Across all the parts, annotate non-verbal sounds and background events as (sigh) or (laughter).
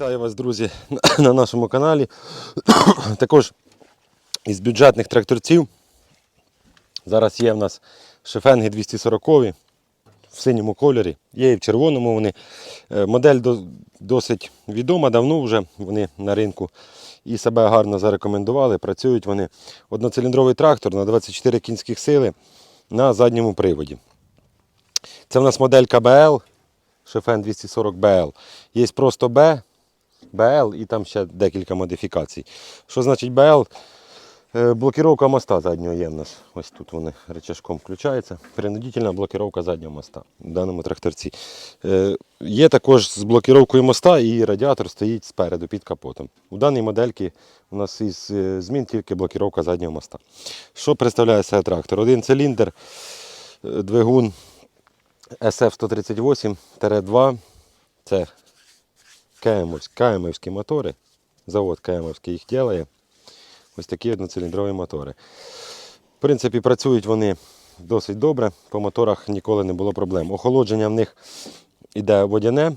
Вітаю вас, друзі, на нашому каналі. (coughs) Також із бюджетних тракторців. Зараз є в нас шефенги 240 в синьому кольорі, є і в червоному вони. Е, Модель досить відома, давно вже вони на ринку і себе гарно зарекомендували. Працюють вони одноциліндровий трактор на 24 кінських сили на задньому приводі. Це в нас модель КБЛ, Шефен 240 BL. Є просто Б, БЛ і там ще декілька модифікацій. Що значить БЛ? Е, Блокіровка моста заднього є в нас. Ось тут вони рычажком включаються. Принудительна блокіровка заднього моста в даному тракторці. Е, Є також з блокіровкою моста і радіатор стоїть спереду під капотом. У даній модельці у нас із е, змін тільки блокіровка заднього моста. Що представляє себе трактор? Один циліндр, двигун SF-138-2. Це КМовські, КМовські мотори. Завод КМовський їх ділає. Ось такі одноциліндрові мотори. В принципі, працюють вони досить добре. По моторах ніколи не було проблем. Охолодження в них іде водяне,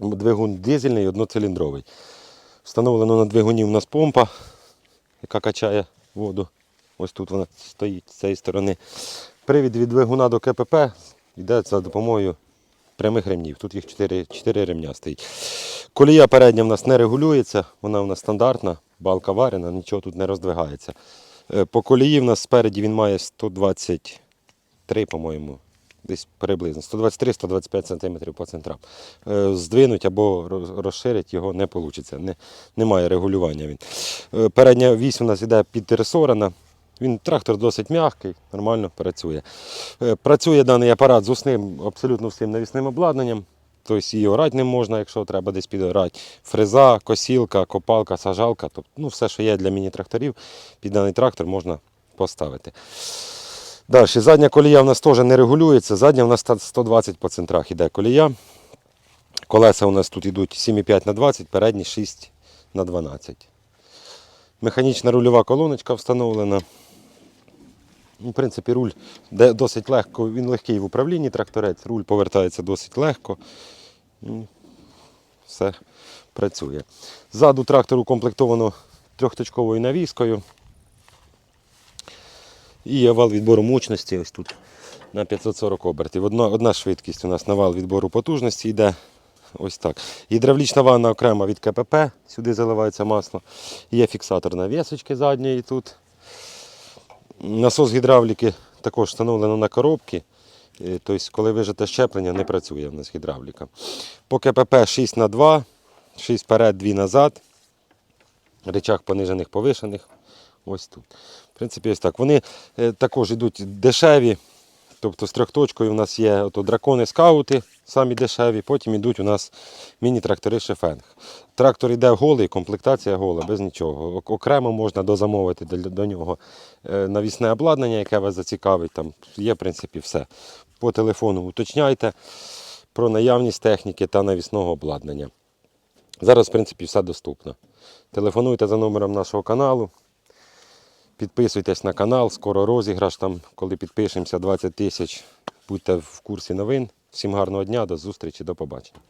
двигун дизельний, одноциліндровий. Встановлено на двигуні у нас помпа, яка качає воду. Ось тут вона стоїть з цієї сторони. Привід від двигуна до КПП йде за допомогою прямих ремнів. Тут їх 4, 4 ремня стоїть. Колія передня в нас не регулюється, вона в нас стандартна, балка варена, нічого тут не роздвигається. Е, По колії в нас спереді він має 123, по-моєму, десь приблизно 123-125 см по центрам. Е, Здвинуть або роз- розширить його не вийде. Не, немає регулювання він. Е, Передня вісь у нас йде підресорена. Він трактор досить м'який, нормально працює. Е, Працює даний апарат з усним, абсолютно всім навісним обладнанням. Тобто і орати не можна, якщо треба десь підорати. Фреза, косілка, копалка, сажалка. Тобто, ну, все, що є для міні-тракторів, під даний трактор можна поставити. Далі, задня колія в нас теж не регулюється. Задня в нас 120 по центрах іде колія. Колеса у нас тут йдуть 7,5 на 20, передні 6 на 12. Механічна рульова колоночка встановлена. Ну, В принципі, руль досить легко, він легкий в управлінні тракторець, руль повертається досить легко. Все працює. Ззаду трактор укомплектовано трьохточковою навіскою. І є вал відбору мощності ось тут на 540 обертів. Одна, одна швидкість у нас на вал відбору потужності йде. Ось так. Гідравлічна ванна окрема від КПП, сюди заливається масло. Є фіксатор навісочки задньої тут. Насос гідравліки також встановлено на коробки. Е, Тобто, коли вижите щеплення, не працює в нас гідравліка. По КПП 6 на 2 6 вперед, 2 назад. Речах понижених, повишених. Ось тут. В принципі, ось так. Вони е, також йдуть дешеві. Тобто з трьохточкою у нас є ото дракони скаути, самі дешеві, потім йдуть у нас міні-трактори шефенг. Трактор йде голий, комплектація гола, без нічого. Окремо можна дозамовити до, нього е, навісне обладнання, яке вас зацікавить. Там є, в принципі, все. По телефону уточняйте про наявність техніки та навісного обладнання. Зараз, в принципі, все доступно. Телефонуйте за номером нашого каналу. Підписуйтесь на канал, скоро розіграш там, коли підпишемося 20 тисяч. Будьте в курсі новин. Всім гарного дня, до зустрічі, до побачення.